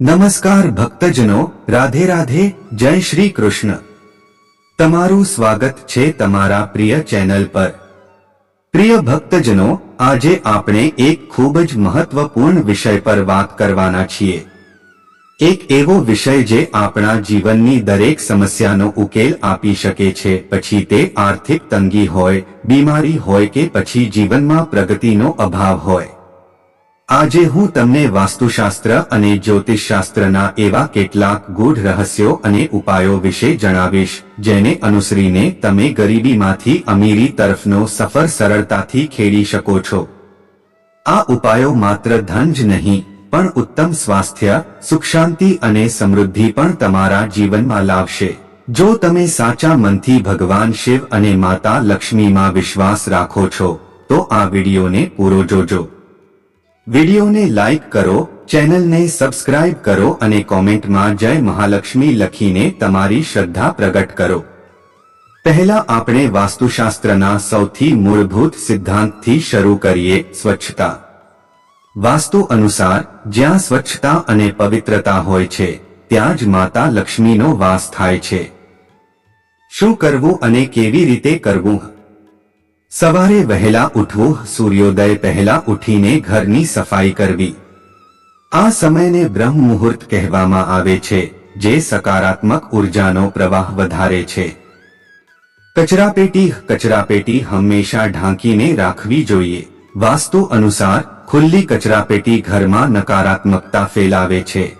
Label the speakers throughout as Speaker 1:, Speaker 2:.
Speaker 1: નમસ્કાર ભક્તજનો, રાધે રાધે, જય શ્રી કૃષ્ણ. તમારું સ્વાગત છે તમારા પ્રિય ચેનલ પર. પ્રિય ભક્તજનો, આજે આપણે એક ખૂબ જ મહત્વપૂર્ણ વિષય પર વાત કરવાના છીએ. એક એવો વિષય જે આપણા જીવનની દરેક સમસ્યાનો ઉકેલ આપી શકે છે, પછી તે આર્થિક તંગી હોય, બીમારી હોય કે પછી જીવનમાં પ્રગતિનો અભાવ હોય. આજે હું તમને વાસ્તુશાસ્ત્ર અને જ્યોતિષશાસ્ત્રના એવા કેટલાક ગૂઢ રહસ્યો અને ઉપાયો વિશે જણાવીશ, જેને અનુસરીને તમે ગરીબીમાંથી અમીરી તરફનો સફર સરળતાથી ખેડી શકો છો. આ ઉપાયો માત્ર ધન જ નહીં, પણ ઉત્તમ સ્વાસ્થ્ય સુખ શાંતિ અને સમૃદ્ધિ પણ તમારા જીવનમાં લાવશે. જો તમે સાચા મનથી ભગવાન શિવ અને માતા લક્ષ્મીમાં વિશ્વાસ રાખો છો, તો આ વિડીયોને પૂરો જોજો. વિડીયોને લાઇક કરો, ચેનલને સબસ્ક્રાઇબ કરો અને કોમેન્ટમાં જય મહાલક્ષ્મી લખીને તમારી શ્રદ્ધા પ્રગટ કરો. પહેલા આપણે વાસ્તુશાસ્ત્રના સૌથી મૂળભૂત સિદ્ધાંતથી શરૂ કરીએ, સ્વચ્છતા. વાસ્તુ અનુસાર, જ્યાં સ્વચ્છતા અને પવિત્રતા હોય છે, ત્યાં જ માતા લક્ષ્મીનો વાસ થાય છે. શું કરવું અને કેવી રીતે કરવું? સવારે વહેલા ઉઠવું સૂર્યોદય પહેલા ઉઠીને ઘરની સફાઈ કરવી. આ સમયને બ્રહ્મ મુહૂર્ત કહેવામાં આવે છે, જે સકારાત્મક ઉર્જાનો પ્રવાહ વધારે છે. કચરાપેટી કચરાપેટી હંમેશા ઢાંકીને રાખવી જોઈએ. વાસ્તુ અનુસાર, ખુલ્લી કચરાપેટી ઘરમાં નકારાત્મકતા ફેલાવે છે.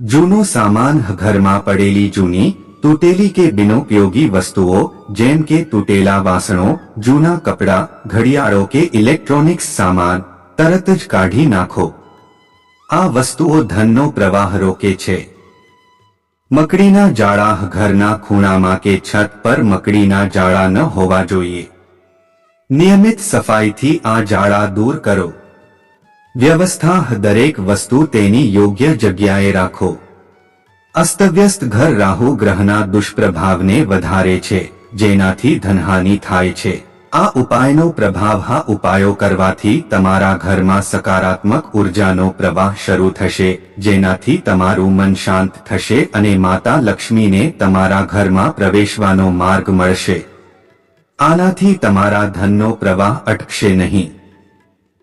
Speaker 1: જૂનો સામાન ઘરમાં પડેલી જૂની તૂટેલી કે બિનોપયોગી વસ્તુઓ, જેમ કે તૂટેલા વાસણો, જૂના કપડાં, ઘડિયાળો કે ઇલેક્ટ્રોનિક્સ સામાન, તરત જ કાઢી નાખો. આ વસ્તુઓ ધનનો પ્રવાહ રોકે છે. મકડીના જાળા ઘરના ખૂણામાં કે છત પર મકડીના જાળા ન હોવા જોઈએ. નિયમિત સફાઈથી આ જાળા દૂર કરો. વ્યવસ્થા દરેક વસ્તુ તેની યોગ્ય જગ્યાએ રાખો. અસ્તવ્યસ્ત ઘર રાહુ ગ્રહના દુષ્પ્રભાવને વધારે છે, જેનાથી ધનહાનિ થાય છે. આ ઉપાયનો પ્રભાવ હા ઉપાયો કરવાથી તમારા ઘરમાં સકારાત્મક ઉર્જાનો પ્રવાહ શરૂ થશે, જેનાથી તમારું મન શાંત થશે અને માતા લક્ષ્મીને તમારા ઘરમાં પ્રવેશવાનો માર્ગ મળશે. આનાથી તમારા ધનનો પ્રવાહ અટકશે નહીં.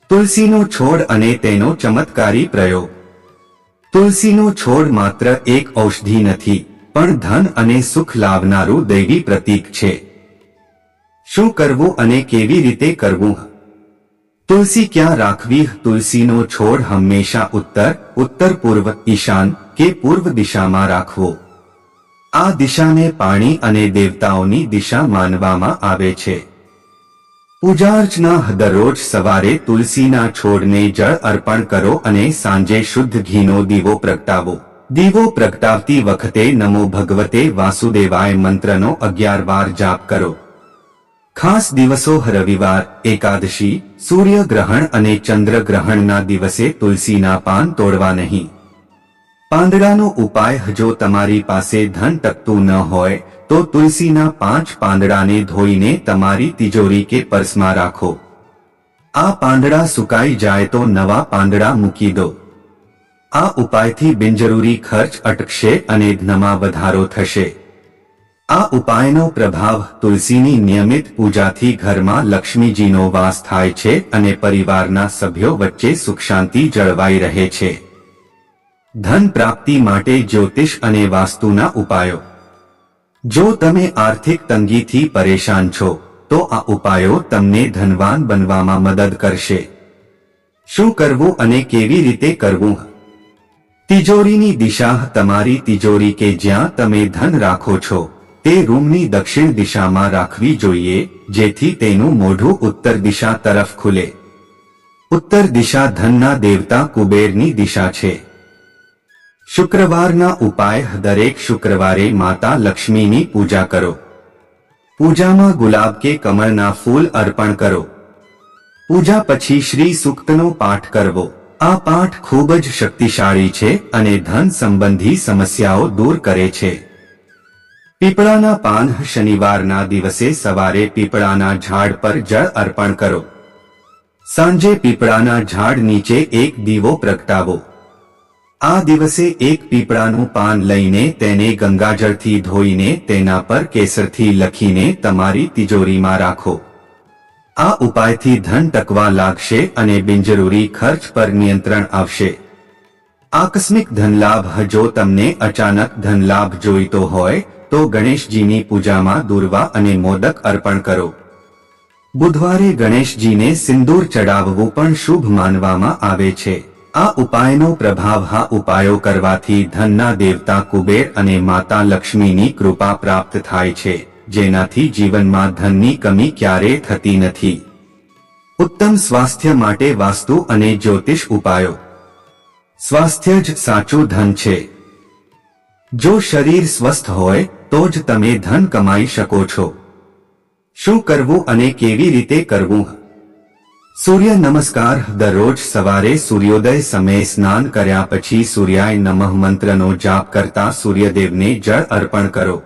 Speaker 1: તુલસીનો છોડ અને તેનો ચમત્કારી પ્રયોગ. તુલસીનો છોડ માત્ર એક ઔષધિ નથી, પણ ધન અને સુખ લાવનારું દૈવી પ્રતીક છે. શું કરવું અને કેવી રીતે કરવું? તુલસી ક્યાં રાખવી? તુલસીનો છોડ હંમેશા ઉત્તર ઉત્તર પૂર્વ ઈશાન કે પૂર્વ દિશામાં રાખવો. આ દિશાને પાણી અને દેવતાઓની દિશા માનવામાં આવે છે. પૂજા દરરોજ સવારે તુલસીના છોડને જળ અર્પણ કરો અને સાંજે શુદ્ધ ઘીનો દીવો પ્રગટાવો. દીવો પ્રગટાવતી વખતે નમો ભગવતે વાસુદેવાય મંત્રનો અગિયાર વાર જાપ કરો. ખાસ દિવસો રવિવાર, એકાદશી, સૂર્યગ્રહણ અને ચંદ્રગ્રહણના દિવસે તુલસીના પાન તોડવા નહીં. પાંદડાનો ઉપાય જો તમારી પાસે ધન ટકતું ન હોય તો તુલસીના પાંચ પાંદડાને ધોઈને તમારી તિજોરી કે પર્સમાં રાખો. આ પાંદડા સુકાઈ જાય તો નવા પાંદડા મૂકી દો. આ ઉપાયથી બિનજરૂરી ખર્ચ અટકશે અને ધનમાં વધારો થશે. આ ઉપાયનો પ્રભાવ તુલસીની નિયમિત પૂજાથી ઘરમાં લક્ષ્મીજીનો વાસ થાય છે અને પરિવારના સભ્યો વચ્ચે સુખ શાંતિ જળવાઈ રહે છે. ધન પ્રાપ્તિ માટે જ્યોતિષ અને વાસ્તુના ઉપાયો. જો તમે આર્થિક તંગીથી પરેશાન છો, તો આ ઉપાયો તમને ધનવાન બનવામાં મદદ કરશે. શું કરવું અને કેવી રીતે કરવું? તિજોરીની દિશા તમારી તિજોરી કે જ્યાં તમે ધન રાખો છો, તે રૂમની દક્ષિણ દિશામાં રાખવી જોઈએ, જેથી તેનું મોઢું ઉત્તર દિશા તરફ ખુલે. ઉત્તર દિશા ધનના દેવતા કુબેરની દિશા છે. શુક્રવારના ઉપાય દરેક શુક્રવારે માતા લક્ષ્મીની પૂજા કરો. પૂજામાં ગુલાબ કે કમળના ફૂલ અર્પણ કરો. પૂજા પછી શ્રી સૂક્તનો પાઠ કરવો. આ પાઠ ખૂબ જ શક્તિશાળી છે અને ધન સંબંધી સમસ્યાઓ દૂર કરે છે. પીપળાના પાન શનિવારના દિવસે સવારે પીપળાના ઝાડ પર જળ અર્પણ કરો. સાંજે પીપળાના ઝાડ નીચે એક દીવો પ્રગટાવો. આ દિવસે એક પીપળાનું પાન લઈને તેને ગંગાજળથી ધોઈને તેના પર કેસરથી લખીને તમારી તિજોરીમાં રાખો. આ ઉપાયથી ધન ટકવા લાગશે અને બિનજરૂરી ખર્ચ પર નિયંત્રણ આવશે. આકસ્મિક ધનલાભ જો તમને અચાનક ધનલાભ જોઈતો હોય, તો ગણેશજીની પૂજામાં દુર્વા અને મોદક અર્પણ કરો. બુધવારે ગણેશજીને સિંદૂર ચડાવવું પણ શુભ માનવામાં આવે છે. આ ઉપાયનો પ્રભાવ આ ઉપાયો કરવાથી ધનના દેવતા કુબેર અને માતા લક્ષ્મીની કૃપા પ્રાપ્ત થાય છે, જેનાથી જીવનમાં ધનની કમી ક્યારેય થતી નથી. ઉત્તમ સ્વાસ્થ્ય માટે વાસ્તુ અને જ્યોતિષ ઉપાયો. સ્વાસ્થ્ય જ સાચું ધન છે. જો શરીર સ્વસ્થ હોય, તો જ તમે ધન કમાઈ શકો છો. શું કરવું અને કેવી રીતે કરવું? સૂર્ય નમસ્કાર. દરરોજ સવારે સૂર્યોદય સમયે સ્નાન કર્યા પછી સૂર્યાય નમઃ મંત્રનો જાપ કરતા સૂર્યદેવને જળ અર્પણ કરો.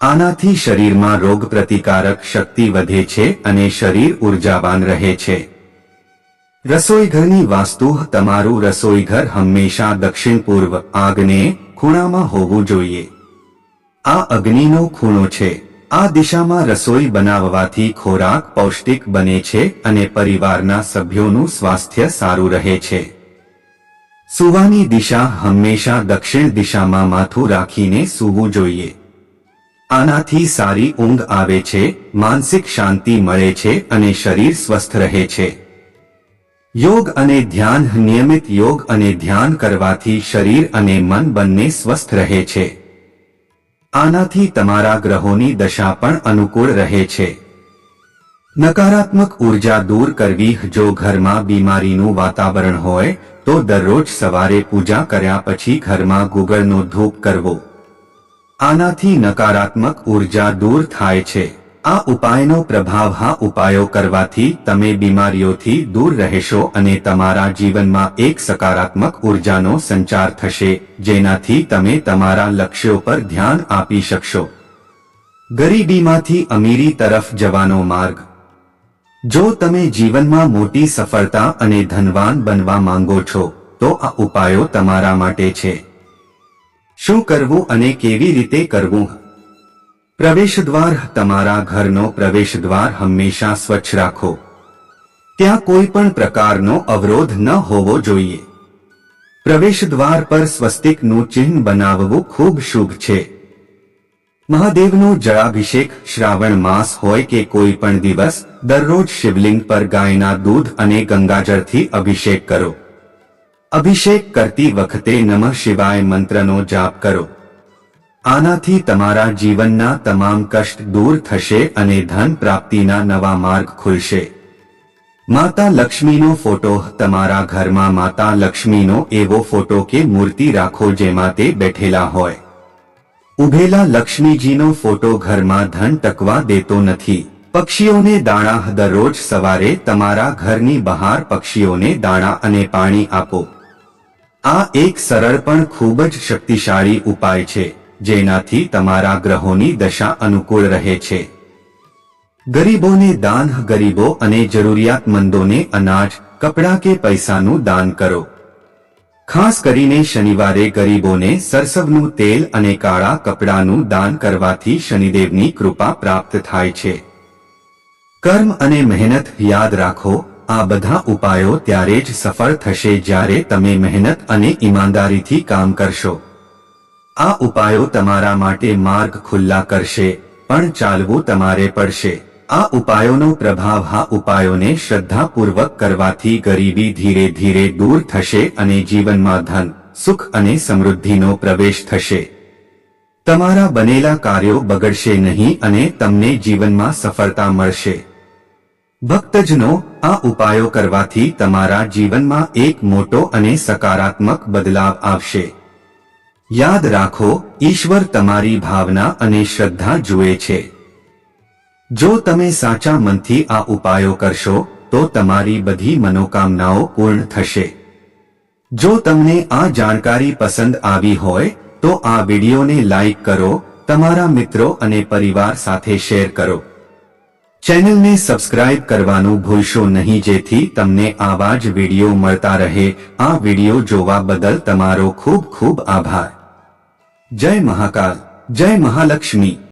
Speaker 1: આનાથી શરીરમાં રોગ પ્રતિકારક શક્તિ વધે છે અને શરીર ઉર્જાવાન રહે છે. રસોઈઘરની વાસ્તુ તમારું રસોઈઘર હંમેશા દક્ષિણ પૂર્વ, આગને, ખૂણામાં હોવું જોઈએ. આ અગ્નિનો ખૂણો છે. આ દિશામાં રસોઈ બનાવવાથી ખોરાક પૌષ્ટિક બને છે અને પરિવારના સભ્યોનું સ્વાસ્થ્ય સારું રહે છે. સુવાની દિશા હંમેશા દક્ષિણ દિશામાં માથું રાખીને સૂવું જોઈએ. આનાથી સારી ઊંઘ આવે છે, માનસિક શાંતિ મળે છે અને શરીર સ્વસ્થ રહે છે. યોગ અને ધ્યાન નિયમિત યોગ અને ધ્યાન કરવાથી શરીર અને મન બંને સ્વસ્થ રહે છે. આનાથી તમારા ગ્રહોની દશા પણ અનુકૂળ રહે છે. નકારાત્મક ઊર્જા દૂર કરવી, જો ઘરમાં બીમારીનું વાતાવરણ હોય, તો દરરોજ સવારે પૂજા કર્યા પછી ઘરમાં ગુગળનો ધૂપ કરવો. આનાથી નકારાત્મક ઊર્જા દૂર થાય છે. આ ઉપાયનો પ્રભાવ હા ઉપાયો કરવાથી તમે બીમારીઓથી દૂર રહેશો અને તમારા જીવનમાં એક સકારાત્મક ઉર્જાનો સંચાર થશે, જેનાથી તમે તમારા લક્ષ્યો પર ધ્યાન આપી શકશો. ગરીબીમાંથી અમીરી તરફ જવાનો માર્ગ. જો તમે જીવનમાં મોટી સફળતા અને ધનવાન બનવા માંગો છો, તો આ ઉપાયો તમારા માટે છે. શું કરવું અને કેવી રીતે કરવું? પ્રવેશદ્વાર તમારા ઘરનો પ્રવેશદ્વાર હંમેશા સ્વચ્છ રાખો. ત્યાં કોઈ પણ પ્રકારનો અવરોધ ન હોવો જોઈએ. પ્રવેશદ્વાર પર સ્વસ્તિકનું ચિહ્ન બનાવવું ખૂબ શુભ છે. મહાદેવનો જળાભિષેક શ્રાવણ માસ હોય કે કોઈ પણ દિવસ, દરરોજ શિવલિંગ પર ગાયના દૂધ અને ગંગાજળથી અભિષેક કરો. અભિષેક કરતી વખતે નમઃ શિવાય મંત્રનો જાપ કરો. આનાથી તમારા જીવનના તમામ કષ્ટ દૂર થશે અને ધન પ્રાપ્તિના નવા માર્ગ ખુલશે. માતા લક્ષ્મીનો ફોટો તમારા ઘરમાં માતા લક્ષ્મીનો એવો ફોટો કે મૂર્તિ રાખો જેમાં તે બેઠેલા હોય. ઉભેલા લક્ષ્મીજીનો ફોટો ઘરમાં ધન ટકવા દેતો નથી. પક્ષીઓને દાણા દરરોજ સવારે તમારા ઘરની બહાર પક્ષીઓને દાણા અને પાણી આપો. આ એક સરળ પણ ખૂબ જ શક્તિશાળી ઉપાય છે. જેનાથી તમારા ગ્રહોની દશા અનુકૂળ રહે છે. ગરીબોને દાન, ગરીબો અને જરૂરિયાતમંદોને અનાજ, કપડાં કે પૈસાનું દાન કરો. ખાસ કરીને શનિવારે ગરીબોને સરસવનું તેલ અને કાળા કપડાનું દાન કરવાથી શનિદેવની કૃપા પ્રાપ્ત થાય છે. કર્મ અને મહેનત યાદ રાખો, આ બધા ઉપાયો ત્યારે જ સફળ થશે જ્યારે તમે મહેનત અને ઈમાનદારીથી કામ કરશો. આ ઉપાયો તમારા માટે માર્ગ ખુલ્લા કરશે, પણ ચાલવું તમારે પડશે. આ ઉપાયોનો પ્રભાવ આ ઉપાયોને શ્રદ્ધાપૂર્વક કરવાથી ગરીબી ધીરે ધીરે દૂર થશે અને જીવનમાં ધન, સુખ અને સમૃદ્ધિનો પ્રવેશ થશે. તમારા બનેલા કાર્યો બગડશે નહીં અને તમને જીવનમાં સફળતા મળશે. ભક્તજનો, આ ઉપાયો કરવાથી તમારા જીવનમાં એક મોટો અને સકારાત્મક બદલાવ આવશે. યાદ રાખો, ઈશ્વર તમારી ભાવના અને શ્રદ્ધા જુએ છે. જો તમે સાચા મનથી આ ઉપાયો કરશો, તો તમારી બધી મનોકામનાઓ પૂર્ણ થશે. જો તમને આ જાણકારી પસંદ આવી હોય, તો આ વિડીયોને લાઈક કરો, તમારા મિત્રો અને પરિવાર સાથે શેર કરો. ચેનલને સબસ્ક્રાઇબ કરવાનું ભૂલશો નહીં, જેથી તમને આવા જ વિડિયો મળતા રહે. આ વીડિયો જોવા બદલ તમારો ખૂબ ખૂબ આભાર. જય મહાકાલ જય મહાલક્ષ્મી.